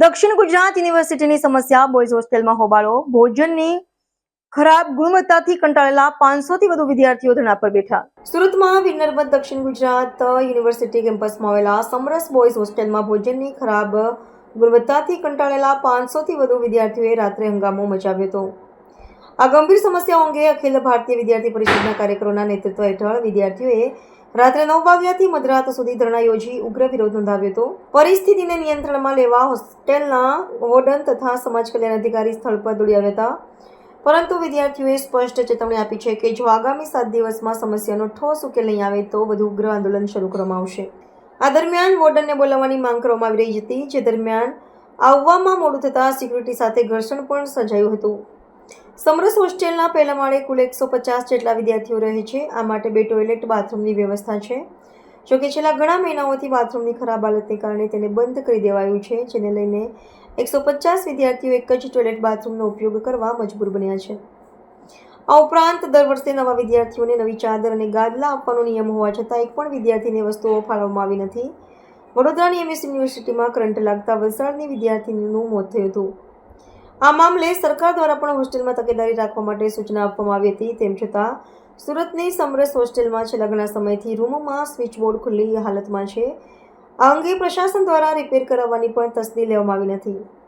દક્ષિણ ગુજરાત યુનિવર્સિટીની સમસ્યા બોયઝ હોસ્ટેલમાં હોબાળો. ભોજનની ખરાબ ગુણવત્તાથી કંટાળેલા પાંચસોથી વધુ વિદ્યાર્થીઓ ધરણા પર બેઠા. સુરતમાં વીર દક્ષિણ ગુજરાત યુનિવર્સિટી કેમ્પસમાં આવેલા સમરસ બોયઝ હોસ્ટેલમાં ભોજનની ખરાબ ગુણવત્તાથી કંટાળેલા પાંચસોથી વધુ વિદ્યાર્થીઓએ રાત્રે હંગામો મચાવ્યો હતો. આ ગંભીર સમસ્યાઓ અંગે અખિલ ભારતીય વિદ્યાર્થી પરિષદના કાર્યક્રમોના નેતૃત્વ હેઠળ વિદ્યાર્થીઓએ રાત્રે નવ વાગ્યાથી મધરાત સુધી ધરણા યોજી ઉગ્ર વિરોધ નોંધાવ્યો હતો. પરિસ્થિતિને નિયંત્રણમાં લેવા હોસ્ટેલના વોર્ડન તથા સમાજ કલ્યાણ અધિકારી સ્થળ પર દોડી આવ્યા હતા. પરંતુ વિદ્યાર્થીઓએ સ્પષ્ટ ચેતવણી આપી છે કે જો આગામી સાત દિવસમાં સમસ્યાનો ઠોસ ઉકેલ નહીં આવે તો વધુ ઉગ્ર આંદોલન શરૂ કરવામાં આવશે. આ દરમિયાન વોર્ડનને બોલાવવાની માંગ કરવામાં આવી રહી હતી, જે દરમિયાન આવવામાં મોડું થતાં સિક્યુરિટી સાથે ઘર્ષણ પણ સર્જાયું હતું. સમરસ હોસ્ટેલના પહેલા માળે કુલ એકસો પચાસ જેટલા વિદ્યાર્થીઓ રહે છે. આ માટે બે ટોયલેટ, બાથરૂમની વ્યવસ્થા છે. જોકે છેલ્લા ઘણા મહિનાઓથી બાથરૂમની ખરાબ હાલતને કારણે તેને બંધ કરી દેવાયું છે, જેને લઈને એકસો પચાસ વિદ્યાર્થીઓ એક જ ટોયલેટ, બાથરૂમનો ઉપયોગ કરવા મજબૂર બન્યા છે. આ ઉપરાંત દર વર્ષે નવા વિદ્યાર્થીઓને નવી ચાદર અને ગાદલા આપવાનો નિયમ હોવા છતાં એક પણ વિદ્યાર્થીને વસ્તુઓ ફાળવવામાં આવી નથી. વડોદરાની એમએસ યુનિવર્સિટીમાં કરંટ લાગતા વલસાડની વિદ્યાર્થીનીનું મોત થયું હતું. આ મામલે સરકાર દ્વારા પણ હોસ્ટેલમાં તકેદારી રાખવા માટે સૂચના આપવામાં આવી હતી. તેમ છતાં, સુરતની સમરસ હોસ્ટેલમાં છેલ્લા ઘણા સમયથી રૂમમાં સ્વિચબોર્ડ ખુલ્લી હાલતમાં છે. આ અંગે પ્રશાસન દ્વારા રિપેર કરાવવાની પણ તસ્દી લેવામાં આવી નથી.